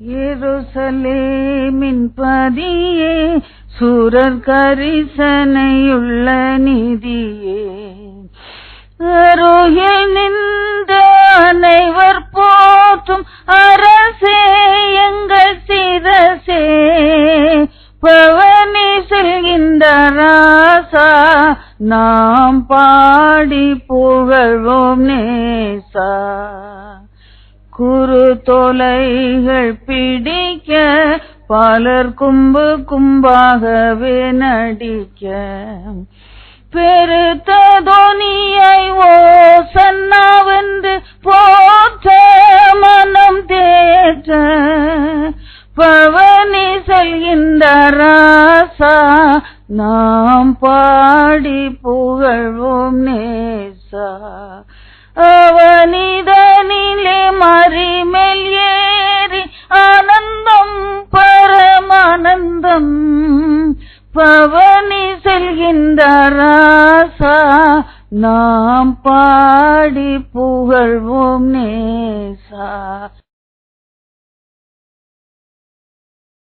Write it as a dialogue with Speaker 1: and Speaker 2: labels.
Speaker 1: எருசலேமின் பதியே சூரர் கரிசனையுள்ள நிதியே. அருகில் நின்ற அனைவர் போற்றும் அரசே எங்கள் சிரசே. பவனி செல்கின்ற ராசா நாம் பாடி புகழ்வோம் நேசா. குறு தொலைகள் பிடிக்க பலர் கும்பு கும்பாகவே நடிக்க. பெருத்த தொனியை ஓ சன்னாவென்று போற்ற மனம் தேற்ற. பவனி செல்கின்ற ராசா நாம் பாடி புகழ்வோம் நேசா. அவனித பாதம் பவனி செல்கின்ற ராசா நாம் பாடி புகழ்வோம் நேச.